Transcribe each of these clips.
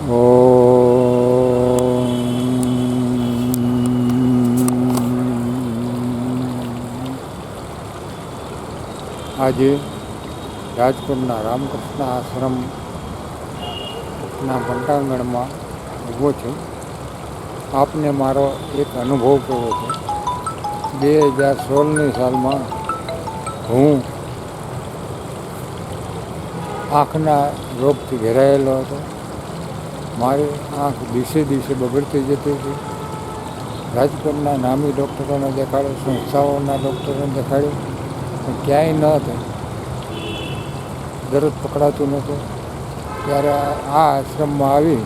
આજે રાજકોટના રામકૃષ્ણ આશ્રમના ઘંટાંગણમાં ઊભો છું. આપને મારો એક અનુભવ કહો છે? બે હજાર સોળની સાલમાં હું આંખના રોગથી ઘેરાયેલો હતો. મારી આંખ દિવસે દિવસે બગડતી જતી હતી. રાજકોટના નામી ડૉક્ટરોને દેખાડ્યો સંસ્થાઓના ડૉક્ટરોને દેખાડ્યું પણ ક્યાંય ન હતું. દરરોજ પકડાતું નહોતું. ત્યારે આ આશ્રમમાં આવી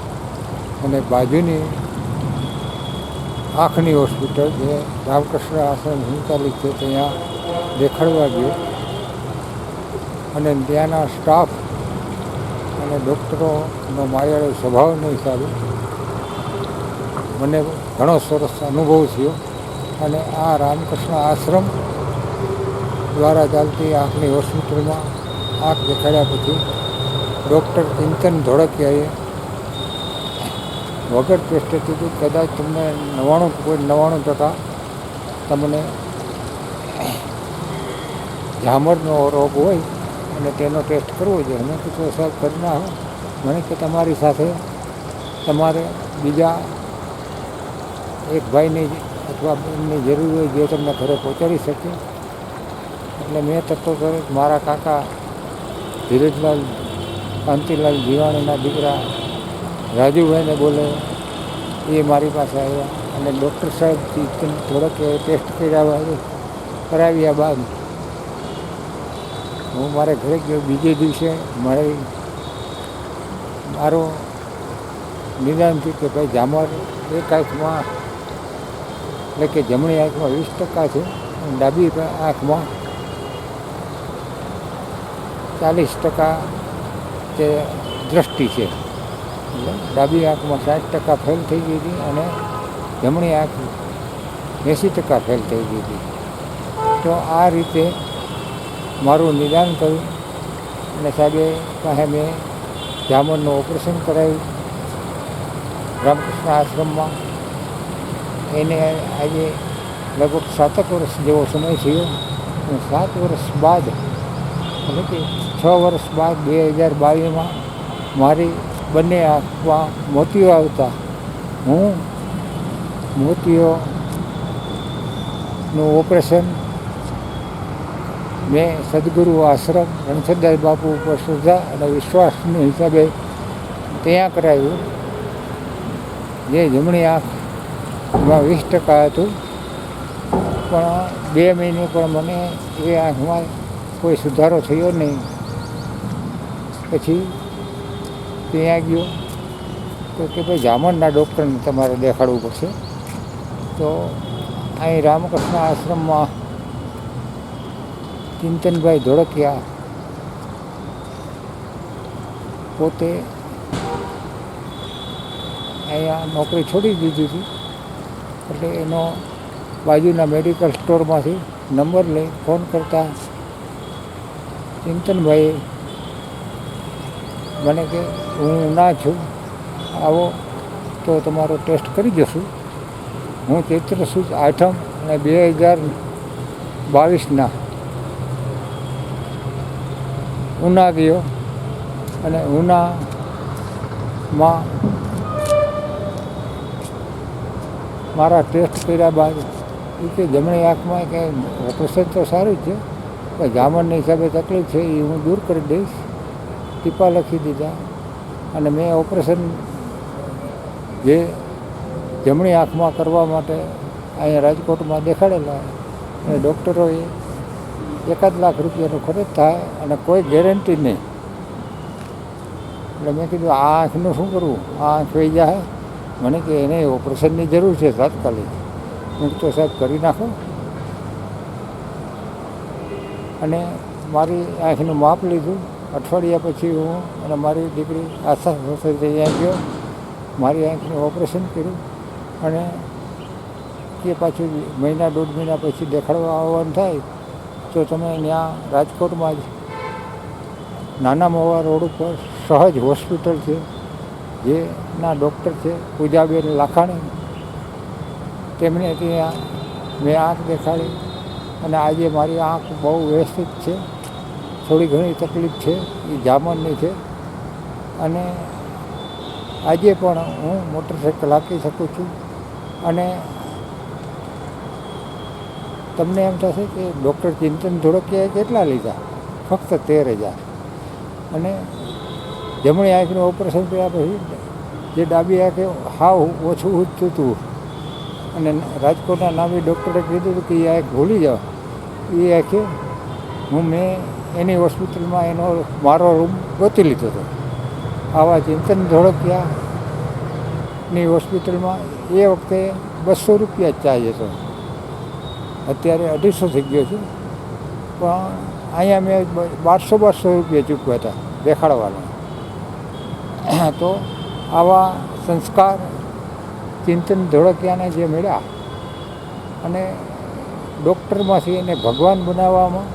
અને બાજુની આંખની હોસ્પિટલ, જે રામકૃષ્ણ આશ્રમ સંચાલિત છે, ત્યાં દેખાડવા ગયો. અને ત્યાંના સ્ટાફ અને ડૉક્ટરોનો માયાળો સ્વભાવને હિસાબે મને ઘણો સરસ અનુભવ થયો અને આ રામકૃષ્ણ આશ્રમ દ્વારા ચાલતી આંખની હોસ્પિટલમાં આંખ દેખાડ્યા પછી ડૉક્ટર ચિંતન ધોળકિયાએ વગર ટેસ્ટે કીધું કદાચ તમને નવ્વાણું કોઈ નવ્વાણું ટકા તમને ઝામરનો રોગ હોય અને તેનો ટેસ્ટ કરવો જોઈએ. મેં કીધું, સાહેબ, કરી નાખો. મને કે, તમારી સાથે તમારે બીજા એક ભાઈની અથવા બેનની જરૂર હોય જે તમને ઘરે પહોંચાડી શકે. એટલે મેં તરત જ મારા કાકા ધીરજલાલ, કાંતિલાલ જીવાણીના દીકરા રાજુભાઈને બોલે, એ મારી પાસે આવ્યા. અને ડૉક્ટર સાહેબથી થોડોક ટેસ્ટ કર્યા કરાવ્યા બાદ હું મારે ઘરે ગયો, બીજે દિવસે મારે મારો નિદાન થયું કે ભાઈ જામર એક આંખમાં, એટલે કે જમણી આંખમાં વીસ ટકા છે ડાબી આંખમાં ચાલીસ ટકા તે દ્રષ્ટિ છે. ડાબી આંખમાં સાઠ ટકા ફેલ થઈ ગઈ હતી અને જમણી આંખ એંસી ટકા ફેલ થઈ ગઈ હતી. તો આ રીતે મારું નિદાન કર્યું. અને સાહેબે પાસે મેં જામરનું ઓપરેશન કરાવ્યું. રામકૃષ્ણ આશ્રમમાં. એને આજે લગભગ સાતક વર્ષ જેવો સમય થયો. અને સાત વર્ષ બાદ, એટલે કે છ વર્ષ બાદ બે હજાર બાવીસમાં મારી બંને આંખમાં મોતીઓ આવતા. હું મોતીઓનું ઓપરેશન મેં સદગુરુ આશ્રમ રણછોડદાસ બાપુ ઉપર શ્રદ્ધા અને વિશ્વાસનું હિસાબે ત્યાં કરાવ્યું જે જમણી આંખમાં વીસ ટકા હતું. પણ બે મહિને પણ મને એ આંખમાં કોઈ સુધારો થયો નહીં. પછી ત્યાં ગયો. તો કે ભાઈ જામણના ડૉક્ટરને તમારે દેખાડવું પડશે. તો અહીં રામકૃષ્ણ આશ્રમમાં ચિંતનભાઈ ધોળકિયા પોતે અહીંયા નોકરી છોડી દીધી હતી. એટલે એનો બાજુના મેડિકલ સ્ટોરમાંથી નંબર લઈ ફોન કરતા ચિંતનભાઈએ મને કે, હું ના છું. આવો તો તમારો ટેસ્ટ કરી જશું. હું ચૈત્ર સુદ આઠમ અને બે હજાર બાવીસના ઉના ગયો અને ઉનામાં મારા ટેસ્ટ કર્યા બાદ એ કે જમણી આંખમાં કે ઓપરેશન તો સારું છે, પણ જામણની હિસાબે તકલીફ છે એ હું દૂર કરી દઈશ. ટીપા લખી દીધા અને મેં ઓપરેશન જે જમણી આંખમાં કરવા માટે અહીંયા રાજકોટમાં દેખાડેલા અને ડૉક્ટરોએ એકાદ લાખ રૂપિયાનો ખર્ચ થાય અને કોઈ ગેરંટી નહીં. એટલે મેં કીધું, આ આંખનું શું કરવું? આ આંખ વહી જાય. મને કે, એને ઓપરેશનની જરૂર છે તાત્કાલિક. હું તો સાહેબ કરી નાખો. અને મારી આંખનું માપ લીધું. અઠવાડિયા પછી હું અને મારી દીકરી આશા સાથે અહીંયા ગયો મારી આંખનું ઓપરેશન કર્યું અને કે પાછું મહિના દોઢ મહિના પછી દેખાડવા આવવાનું થાય તો તમે ત્યાં રાજકોટમાં જ નાના મોવા રોડ ઉપર સહજ હોસ્પિટલ છે, જેના ડૉક્ટર છે, પૂજાબેન લાખાણી. તેમણે ત્યાં મેં આંખ દેખાડી અને આજે મારી આંખ બહુ વ્યવસ્થિત છે, થોડી ઘણી તકલીફ છે, એ જામનની છે. અને આજે પણ હું મોટરસાઇકલ હાંકી શકું છું અને તમને એમ થશે કે ડૉક્ટર ચિંતન ધોળકિયાએ કેટલા લીધા, ફક્ત તેર હજાર. અને જમણી આંખનું ઓપરેશન કર્યા પછી જે ડાબી આંખે હાવ ઓછું ઉઠતું હતું અને રાજકોટના નામી ડૉક્ટરે કીધું હતું કે એ આંખ ભૂલી જાઓ. એ આંખે હું મેં એની હોસ્પિટલમાં એનો મારો રૂમ ગોતી લીધો હતો. આવા ચિંતન ધોળકિયાની હોસ્પિટલમાં એ વખતે બસો રૂપિયા જ ચાર્જ હતો. અત્યારે અઢીસો થઈ ગયો છે. પણ અહીંયા મેં બારસો બારસો રૂપિયા ચૂકવ્યા હતા દેખાડવાના. તો આવા સંસ્કાર ચિંતન ધોળકિયાને જે મળ્યા અને ડૉક્ટરમાંથી એને ભગવાન બનાવવામાં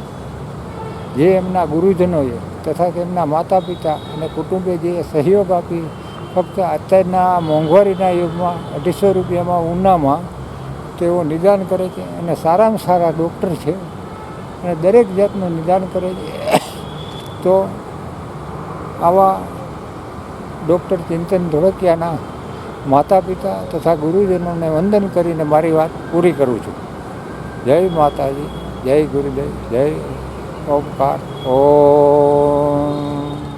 જે એમના ગુરુજનોએ તથા તેમના માતા પિતા અને કુટુંબે જે સહયોગ આપી, ફક્ત અત્યારના મોંઘવારીના યુગમાં અઢીસો રૂપિયામાં ઉનામાં તેઓ નિદાન કરે છે, અને સારામાં સારા ડૉક્ટર છે, અને દરેક જાતનું નિદાન કરે છે, તો આવા ડૉક્ટર ચિંતન ધોળકિયાના માતા પિતા તથા ગુરુજનોને વંદન કરીને મારી વાત પૂરી કરું છું. જય માતાજી, જય ગુરુદેવ, જય ઓમકાર, ઓમ